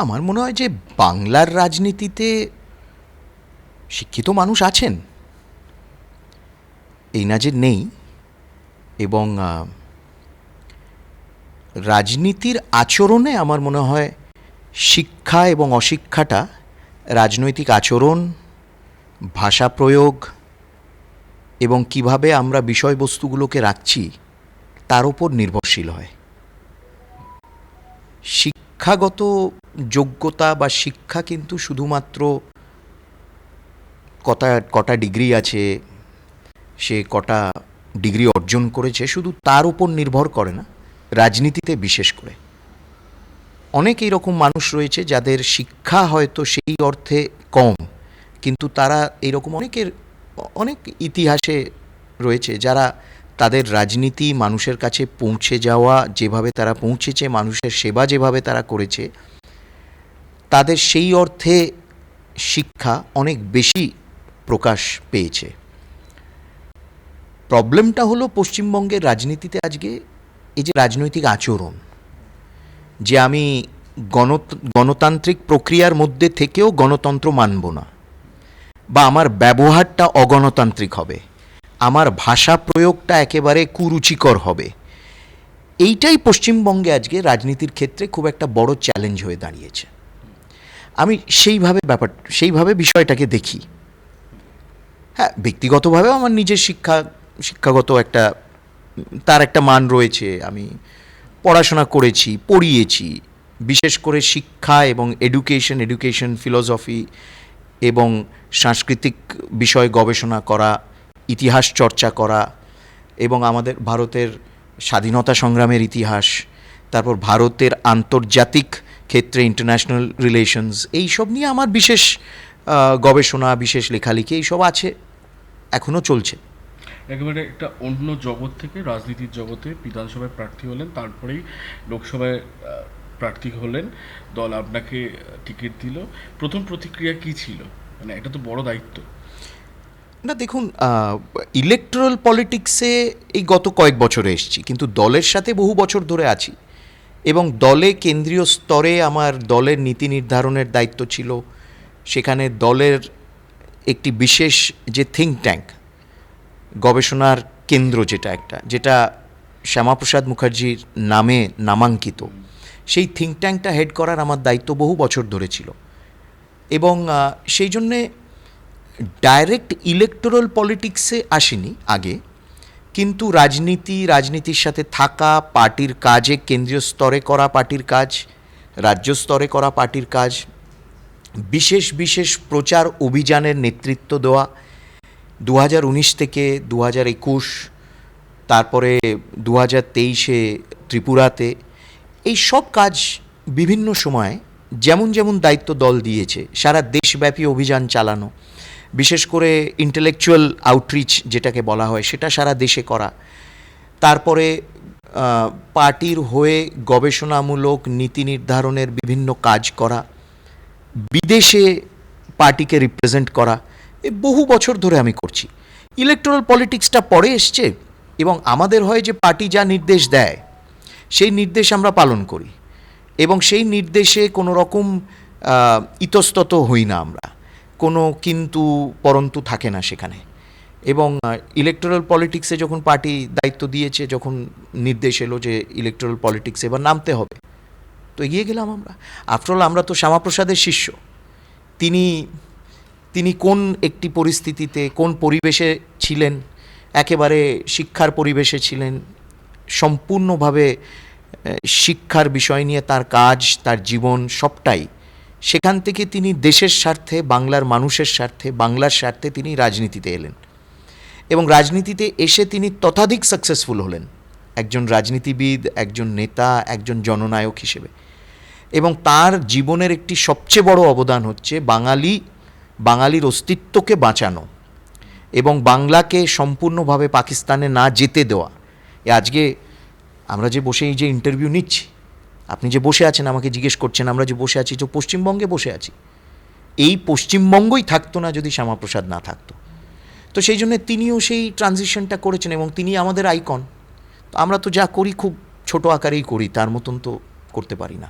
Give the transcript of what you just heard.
আমার মনে হয় যে বাংলার রাজনীতিতে শিক্ষিত মানুষ আছেন। এই না যে নেই। এবং রাজনীতির আচরণে আমার মনে হয় শিক্ষা এবং অশিক্ষাটা, রাজনৈতিক আচরণ, ভাষা প্রয়োগ এবং কীভাবে আমরা বিষয়বস্তুগুলোকে রাখছি, তার উপর নির্ভরশীল হয়। শিক্ষাগত যোগ্যতা বা শিক্ষা কিন্তু শুধুমাত্র কটা কটা ডিগ্রি আছে, সে কটা ডিগ্রি অর্জন করেছে, শুধু তার উপর নির্ভর করে না, রাজনীতিতে বিশেষ করে। অনেক এইরকম মানুষ রয়েছে যাদের শিক্ষা হয়তো সেই অর্থে কম, কিন্তু তারা এইরকম অনেকের, অনেক ইতিহাসে রয়েছে যারা তাদের রাজনীতি মানুষের কাছে পৌঁছে যাওয়া, যেভাবে তারা পৌঁছেছে, মানুষের সেবা যেভাবে তারা করেছে তাদের সেই অর্থে শিক্ষা অনেক বেশি প্রকাশ পেয়েছে। প্রবলেমটা হলো পশ্চিমবঙ্গের রাজনীতিতে আজকে এই যে রাজনৈতিক আচরণ, যে আমি গণ গণতান্ত্রিক প্রক্রিয়ার মধ্যে থেকেও গণতন্ত্র মানব না, বা আমার ব্যবহারটা অগণতান্ত্রিক হবে, আমার ভাষা প্রয়োগটা একেবারে কুরুচিকর হবে, এইটাই পশ্চিমবঙ্গে আজকে রাজনীতির ক্ষেত্রে খুব একটা বড় চ্যালেঞ্জ হয়ে দাঁড়িয়েছে। আমি সেইভাবে ব্যাপার, সেইভাবে বিষয়টাকে দেখি। হ্যাঁ ব্যক্তিগতভাবেও আমার নিজের শিক্ষা, শিক্ষাগত একটা, তার একটা মান রয়েছে। আমি পড়াশোনা করেছি, পড়িয়েছি। বিশেষ করে শিক্ষা এবং এডুকেশন এডুকেশন ফিলসফি এবং সাংস্কৃতিক বিষয় গবেষণা করা, ইতিহাস চর্চা করা এবং আমাদের ভারতের স্বাধীনতা সংগ্রামের ইতিহাস, তারপর ভারতের আন্তর্জাতিক ক্ষেত্রে ইন্টারন্যাশনাল রিলেশনস এইসব নিয়ে আমার বিশেষ গবেষণা বিশেষ লেখালেখি এইসব আছে এখনও চলছে। একেবারে একটা অন্য জগৎ থেকে রাজনীতির জগতে বিধানসভায় প্রার্থী হলেন তারপরেই লোকসভায় প্রার্থী হলেন দল আপনাকে টিকিট দিল। প্রথম প্রতিক্রিয়া কি ছিল? মানে এটা তো বড় দায়িত্ব। না দেখুন ইলেকট্রাল পলিটিক্সে এই গত কয়েক বছরে এসেছি কিন্তু দলের সাথে বহু বছর ধরে আছি। এবং দলে কেন্দ্রীয় স্তরে আমার দলের নীতি নির্ধারণের দায়িত্ব ছিল। সেখানে দলের একটি বিশেষ যে থিঙ্ক ট্যাঙ্ক গবেষণার কেন্দ্র যেটা একটা, যেটা শ্যামাপ্রসাদ মুখার্জির নামে নামাঙ্কিত। সেই থিঙ্ক ট্যাঙ্কটা হেড করার আমার দায়িত্ব বহু বছর ধরে ছিল। এবং সেই জন্যে ডাইরেক্ট ইলেকটোরাল পলিটিক্সে আসেনি আগে। কিন্তু রাজনীতি, রাজনীতির সাথে থাকা পার্টির কাজে, কেন্দ্রীয় স্তরে করা পার্টির কাজ, রাজ্য স্তরে করা পার্টির কাজ, বিশেষ বিশেষ প্রচার অভিযানের নেতৃত্ব দেওয়া দু হাজার উনিশ থেকে দু একুশ, তারপরে দু তেইশে ত্রিপুরাতে, এই সব কাজ বিভিন্ন সময়ে যেমন যেমন দায়িত্ব দল দিয়েছে, সারা দেশব্যাপী অভিযান চালানো বিশেষ করে ইন্টেলেকচুয়াল আউটরিচ যেটাকে বলা হয়, সেটা সারা দেশে করা। তারপরে পার্টির হয়ে গবেষণামূলক নীতি নির্ধারণের বিভিন্ন কাজ করা, বিদেশে পার্টিকে রিপ্রেজেন্ট করা বহু বছর ধরে আমি করছি। ইলেকট্রাল পলিটিক্সটা পরে এসছে এবং আমাদের হয় যে পার্টি যা নির্দেশ দেয়, সেই নির্দেশ আমরা পালন করি। এবং সেই নির্দেশে কোনো রকম ইতস্তত হই না আমরা। কোনো কিন্তু পরন্তু থাকে না সেখানে। এবং ইলেকট্রাল পলিটিক্সে যখন পার্টি দায়িত্ব দিয়েছে, যখন নির্দেশ এলো যে ইলেকট্রাল পলিটিক্সে এবার নামতে হবে। তো এগিয়ে গেলাম আমরা। আফটারঅল আমরা তো শ্যামাপ্রসাদের শিষ্য। তিনি তিনি কোন একটি পরিস্থিতিতে, কোন পরিবেশে ছিলেন, একেবারে শিক্ষার পরিবেশে ছিলেন, সম্পূর্ণভাবে শিক্ষার বিষয় নিয়ে তার কাজ, তার জীবন সবটাই সেখান থেকে তিনি দেশের স্বার্থে, বাংলার মানুষের স্বার্থে, বাংলার স্বার্থে তিনি রাজনীতিতে এলেন। এবং রাজনীতিতে এসে তিনি ততাধিক সাকসেসফুল হলেন। একজন রাজনীতিবিদ, একজন নেতা, একজন জননায়ক হিসেবে। এবং তার জীবনের একটি সবচেয়ে বড় অবদান হচ্ছে বাঙালি, বাঙালির অস্তিত্বকে বাঁচানো এবং বাংলাকে সম্পূর্ণভাবে পাকিস্তানে না যেতে দেওয়া। আজকে আমরা যে বসে এই যে ইন্টারভিউ নিচ্ছি আপনি যে বসে আছেন, আমাকে জিজ্ঞেস করছেন, আমরা যে বসে আছি, যে পশ্চিমবঙ্গে বসে আছি। এই পশ্চিমবঙ্গই থাকতো না যদি শ্যামাপ্রসাদ না থাকতো। তো সেই জন্য তিনিও সেই ট্রানজিশনটা করেছেন এবং তিনি আমাদের আইকন আমরা তো যা করি, খুব ছোট আকারেই করি, তার মতন তো করতে পারি না।